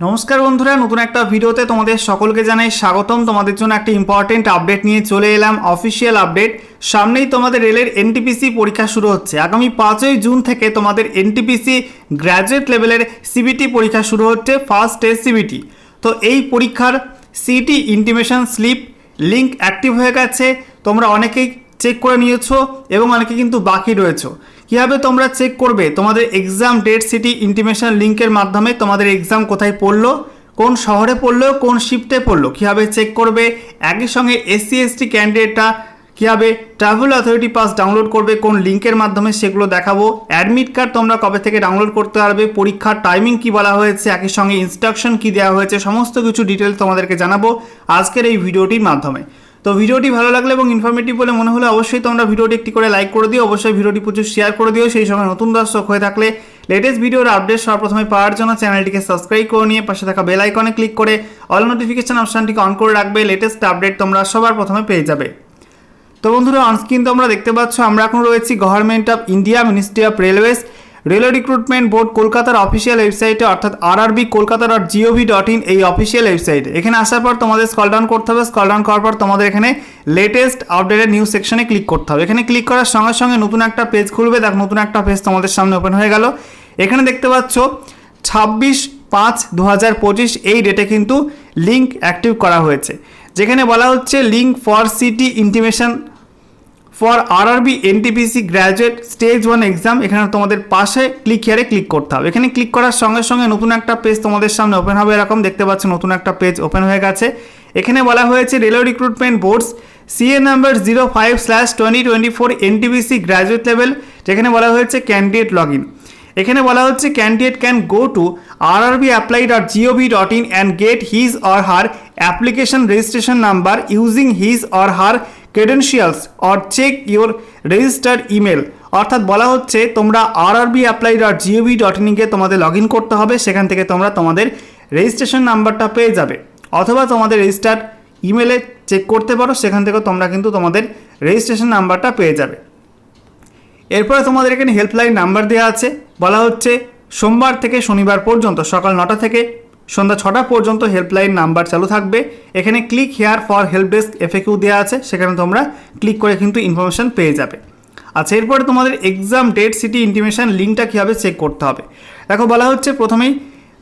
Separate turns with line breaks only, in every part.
নমস্কার বন্ধুরা, নতুন একটা ভিডিওতে তোমাদের সকলকে জানাই স্বাগতম। তোমাদের জন্য একটা ইম্পর্টেন্ট আপডেট নিয়ে চলে এলাম অফিসিয়াল আপডেট সামনেই তোমাদের রেলের এনটিপিসি পরীক্ষা শুরু হচ্ছে। আগামী পাঁচই জুন থেকে তোমাদের এনটিপিসি গ্র্যাজুয়েট লেভেলের সিবিটি পরীক্ষা শুরু হচ্ছে ফার্স্ট টেস্ট সিবিটি তো এই পরীক্ষার city intimation slip link active হয়ে গেছে। তোমরা অনেকেই চেক করে নিয়েছো এবং অনেকে কিন্তু বাকি রয়েছো। কীভাবে তোমরা চেক করবে? তোমাদের এক্সাম ডেট সিটি ইন্টিমেশন লিঙ্কের মাধ্যমে তোমাদের এক্সাম কোথায় পড়ল? কোন শহরে পড়ল? কোন শিফটে পড়ল? কীভাবে চেক করবে? একই সঙ্গে এসসি এসটি ক্যান্ডিডেটটা কীভাবে ট্রাভেল অথরিটি পাস ডাউনলোড করবে? কোন লিঙ্কের মাধ্যমে সেগুলো দেখাবো? অ্যাডমিট কার্ড তোমরা কবে থেকে ডাউনলোড করতে পারবে? পরীক্ষার টাইমিং কি বলা হয়েছে? একই সঙ্গে ইনস্ট্রাকশন কি দেওয়া হয়েছে? সমস্ত কিছু ডিটেলস তোমাদেরকে জানাব আজকের এই ভিডিওটির মাধ্যমে। তো ভিডিওটি ভালো লাগলে এবং ইনফরমেটিভ বলে মনে হলে অবশ্যই তোমরা ভিডিওটি একটি করে লাইক করে দিও। অবশ্যই ভিডিওটি প্রচুর শেয়ার করে দিও। সেই সময় নতুন দর্শক হয়ে থাকলে লেটেস্ট ভিডিওর আপডেট সবার প্রথমে পাওয়ার জন্য চ্যানেলটিকে সাবস্ক্রাইব করে নিয়ে পাশে থাকা বেল আইকনে ক্লিক করে অল নোটিফিকেশন অপশানটিকে অন করে রাখবে। লেটেস্ট আপডেট তোমরা সবার প্রথমে পেয়ে যাবে। তো বন্ধুরা অনস্ক্রিন তোমরা দেখতে পাচ্ছ, আমরা এখন রয়েছি government of India ministry of railways railway recruitment board কলকাতার অফিসিয়াল ওয়েবসাইটে অর্থাৎ RRB Kolkata dot G O V dot in এই অফিসিয়াল ওয়েবসাইটে এখানে আসার পর তোমাদের স্কল ডাউন করতে হবে। স্কল ডাউন করার পর তোমাদের এখানে লেটেস্ট আপডেটেড নিউজ সেকশনে ক্লিক করতে হবে। এখানে ক্লিক করার সঙ্গে সঙ্গে নতুন একটা পেজ খুলবে। দেখ, নতুন একটা পেজ তোমাদের সামনে ওপেন হয়ে গেল। এখানে দেখতে পাচ্ছ, ছাব্বিশ পাঁচ দু এই ডেটে কিন্তু লিঙ্ক অ্যাক্টিভ করা হয়েছে। যেখানে বলা হচ্ছে link for city intimation for RRB NTPC graduate stage one exam এখানে তোমাদের পাশে ক্লিক হিয়ারে ক্লিক করতে হবে। এখানে ক্লিক করার সঙ্গে সঙ্গে নতুন একটা পেজ তোমাদের সামনে ওপেন হবে এরকম দেখতে পাচ্ছ নতুন একটা পেজ ওপেন হয়ে গেছে। এখানে বলা হয়েছে railway recruitment boards CA number zero five slash twenty twenty four NTPC graduate level যেখানে বলা হয়েছে ক্যান্ডিডেট লগ ইন এখানে বলা হচ্ছে candidate can go to R RB apply dot GOV dot in and get his or her application registration number using his or her credentials or check your registered email অর্থাৎ বলা হচ্ছে তোমরা R RB apply dot GOV dot ইনকে তোমাদের log in করতে হবে, সেখান থেকে তোমরা তোমাদের রেজিস্ট্রেশন নাম্বারটা পেয়ে যাবে। অথবা তোমাদের রেজিস্টার্ড ইমেলে চেক করতে পারো, সেখান থেকেও তোমরা কিন্তু তোমাদের রেজিস্ট্রেশন নাম্বারটা পেয়ে যাবে। এরপরে তোমাদের এখানে হেল্পলাইন নাম্বার দেওয়া আছে। বলা হচ্ছে সোমবার থেকে শনিবার পর্যন্ত সকাল নটা থেকে সন্ধ্যা ছটা পর্যন্ত হেল্পলাইন নাম্বার চালু থাকবে। এখানে click here for help desk FAQ দেওয়া আছে, সেখানে তোমরা ক্লিক করে কিন্তু ইনফরমেশান পেয়ে যাবে। আচ্ছা এরপরে তোমাদের এক্সাম ডেট সিটি ইন্টিমেশন লিঙ্কটা কীভাবে চেক করতে হবে? দেখো, বলা হচ্ছে প্রথমেই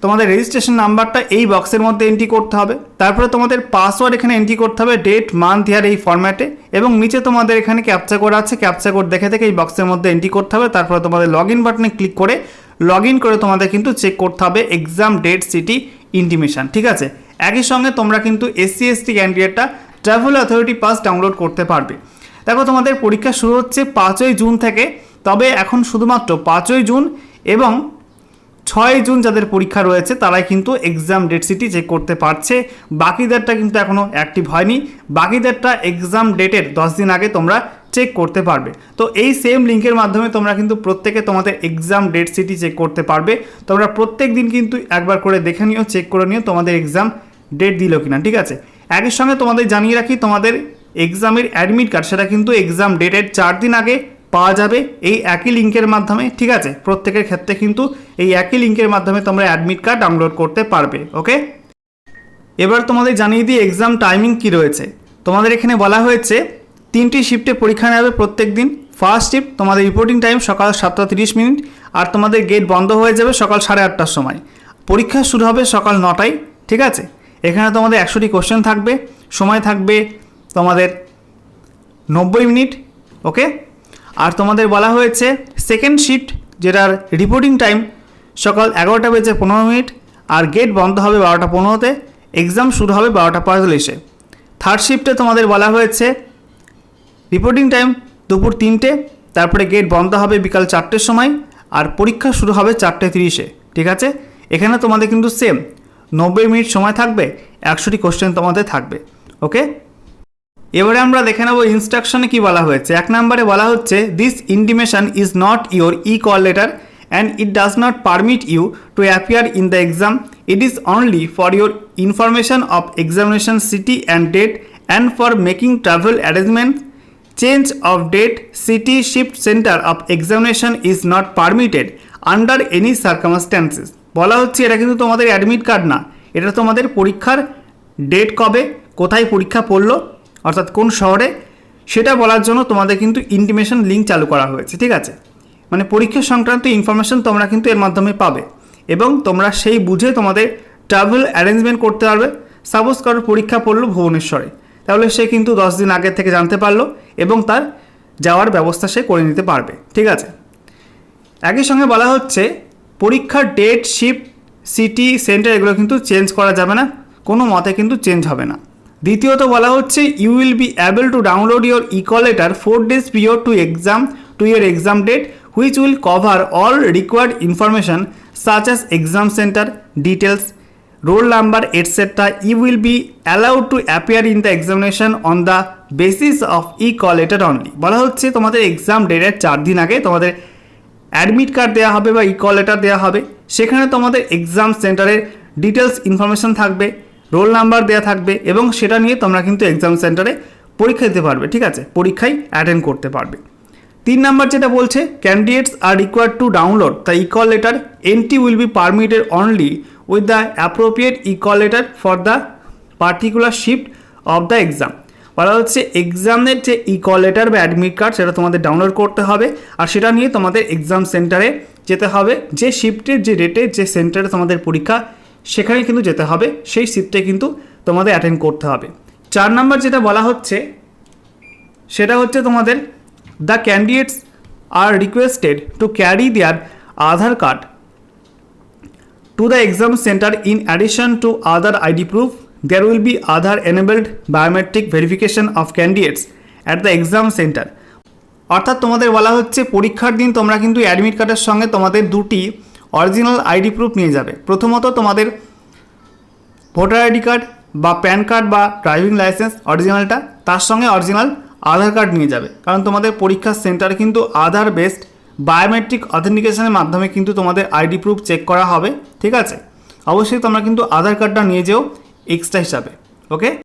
তোমাদের রেজিস্ট্রেশন নাম্বারটা এই বক্সের মধ্যে এন্ট্রি করতে হবে। তারপরে তোমাদের পাসওয়ার্ড এখানে এন্ট্রি করতে হবে ডেট মান্থ ইয়ার এই ফরম্যাটে এবং নিচে তোমাদের এখানে ক্যাপচা কোড আছে ক্যাপচা কোড দেখে দেখে এই বক্সের মধ্যে এন্ট্রি করতে হবে। তারপরে তোমাদের লগ ইন বাটনে ক্লিক করে লগ করে তোমাদের কিন্তু চেক করতে হবে এক্সাম ডেট সিটি ইন্টিমেশন ঠিক আছে? একই সঙ্গে তোমরা কিন্তু এসসি এসটি ক্যান্ডিডেটটা ট্রাভেল অথরিটি পাস ডাউনলোড করতে পারবে। দেখো তোমাদের পরীক্ষা শুরু হচ্ছে পাঁচই জুন থেকে, তবে এখন শুধুমাত্র পাঁচই জুন এবং ছয় জুন যাদের পরীক্ষা রয়েছে, তারাই কিন্তু এক্সাম ডেট সিটি চেক করতে পারছে। বাকিদেরটা কিন্তু এখনও অ্যাক্টিভ হয়নি। বাকিদেরটা এক্সাম ডেটের দশ দিন আগে তোমরা চেক করতে পারবে। তো এই সেম লিঙ্কের মাধ্যমে তোমরা কিন্তু প্রত্যেকে তোমাদের এক্সাম ডেট সিটি চেক করতে পারবে। তোমরা প্রত্যেক দিন কিন্তু একবার করে দেখে নিও চেক করে নিও তোমাদের এক্সাম ডেট দিল কিনা, ঠিক আছে? একই সঙ্গে তোমাদের জানিয়ে রাখি, তোমাদের এক্সামের অ্যাডমিট কার্ড সেটা কিন্তু এক্সাম ডেটের চার দিন আগে পাওয়া যাবে এই একই লিঙ্কের মাধ্যমে, ঠিক আছে? প্রত্যেকের ক্ষেত্রে কিন্তু এই একই লিঙ্কের মাধ্যমে তোমরা অ্যাডমিট কার্ড ডাউনলোড করতে পারবে ওকে এবার তোমাদের জানিয়ে দিই এক্সাম টাইমিং কি রয়েছে। তোমাদের এখানে বলা হয়েছে তিনটি শিফটে পরীক্ষা নেবে প্রত্যেক দিন। ফার্স্ট শিফট তোমাদের রিপোর্টিং টাইম সকাল সাতটা তিরিশ মিনিট, আর তোমাদের গেট বন্ধ হয়ে যাবে সকাল সাড়ে আটটার সময়। পরীক্ষা শুরু হবে সকাল নটায়, ঠিক আছে? এখানে তোমাদের একশোটি কোশ্চেন থাকবে, সময় থাকবে তোমাদের নব্বই মিনিট ওকে আর তোমাদের বলা হয়েছে সেকেন্ড শিফট যেটার রিপোর্টিং টাইম সকাল এগারোটা বেজে পনেরো মিনিট, আর গেট বন্ধ হবে বারোটা পনেরোতে এক্সাম শুরু হবে বারোটা পঁয়তাল্লিশে। থার্ড শিফটে তোমাদের বলা হয়েছে রিপোর্টিং টাইম দুপুর তিনটে, তারপরে গেট বন্ধ হবে বিকাল চারটের সময় আর পরীক্ষা শুরু হবে চারটে তিরিশে, ঠিক আছে? এখানে তোমাদের কিন্তু সেম নব্বই মিনিট সময় থাকবে, একশোটি কোশ্চেন তোমাদের থাকবে ওকে এবারে আমরা দেখে নেব ইনস্ট্রাকশনে কি বলা হয়েছে। এক নম্বরে বলা হচ্ছে this intimation is not your e call letter and it does not permit you to appear in the exam it is only for your information of examination city and date and for making travel arrangement change of date city shift centre of examination is not permitted under any circumstances বলা হচ্ছে এটা কিন্তু তোমাদের admit card না। এটা তোমাদের পরীক্ষার date কবে, কোথায় পরীক্ষা পড়ল, অর্থাৎ কোন শহরে, সেটা বলার জন্য তোমাদের কিন্তু ইন্টিমেশন লিঙ্ক চালু করা হয়েছে, ঠিক আছে? মানে পরীক্ষা সংক্রান্ত ইনফরমেশন তোমরা কিন্তু এর মাধ্যমে পাবে এবং তোমরা সেই বুঝে তোমাদের ট্রাভেল অ্যারেঞ্জমেন্ট করতে পারবে। সাপোজ কারোর পরীক্ষা পড়ল ভুবনেশ্বরে। তাহলে সে কিন্তু দশ দিন আগে থেকে জানতে পারল এবং তার যাওয়ার ব্যবস্থা সে করে নিতে পারবে, ঠিক আছে? একই সঙ্গে বলা হচ্ছে, পরীক্ষার ডেট শিফট সিটি সেন্টার এগুলো কিন্তু চেঞ্জ করা যাবে না, কোনো মতে কিন্তু চেঞ্জ হবে না। দ্বিতীয়ত বলা হচ্ছে you will be able to download your e call letter four days period to exam to year exam date which will cover all required information such as exam centre details roll number etcetera etc will will be to appear in the examination on the basis of of e-call letter only. বলা হচ্ছে তোমাদের exam ডেটের চার দিন আগে তোমাদের admit card দেওয়া হবে বা ই কল লেটার দেওয়া হবে। সেখানে তোমাদের এক্সাম সেন্টারের ডিটেলস ইনফরমেশন থাকবে রোল নাম্বার দেওয়া থাকবে এবং সেটা নিয়ে তোমরা কিন্তু এক্সাম সেন্টারে পরীক্ষা দিতে পারবে, ঠিক আছে? পরীক্ষায় অ্যাটেন্ড করতে পারবে। তিন নাম্বার যেটা বলছে candidates are required to download the e call letter entry will be permitted only with the appropriate e call letter for the particular shift of the exam বলা হচ্ছে এক্সামের যে ইকল লেটার বা অ্যাডমিট কার্ড সেটা তোমাদের download করতে হবে আর সেটা নিয়ে তোমাদের এক্সাম সেন্টারে যেতে হবে। যে শিফটের যে ডেটে যে সেন্টারে তোমাদের পরীক্ষা, সেখানে কিন্তু যেতে হবে। সেই শিফটে কিন্তু তোমাদের অ্যাটেন্ড করতে হবে। চার নাম্বার যেটা বলা হচ্ছে, সেটা হচ্ছে তোমাদের the candidates are requested to carry their Aadhaar card to the exam centre in addition to other ID proof there will be other enabled biometric verification of candidates at the exam center. অর্থাৎ তোমাদের বলা হচ্ছে, পরীক্ষার দিন তোমরা কিন্তু admit কার্ডের সঙ্গে তোমাদের দুটি অরিজিনাল আইডি প্রুফ নিয়ে যাবে। প্রথমত তোমাদের ভোটার আইডি কার্ড বা প্যান কার্ড বা ড্রাইভিং লাইসেন্স অরিজিনালটা তার সঙ্গে অরিজিনাল আধার কার্ড নিয়ে যাবে। কারণ তোমাদের পরীক্ষার সেন্টার কিন্তু আধার বেসড বায়োমেট্রিক অথেন্টিকেশনের মাধ্যমে কিন্তু তোমাদের আইডি প্রুফ চেক করা হবে, ঠিক আছে? অবশ্যই তোমরা কিন্তু আধার কার্ডটা নিয়ে যেও। এক্সট্রা হিসাবে ওকে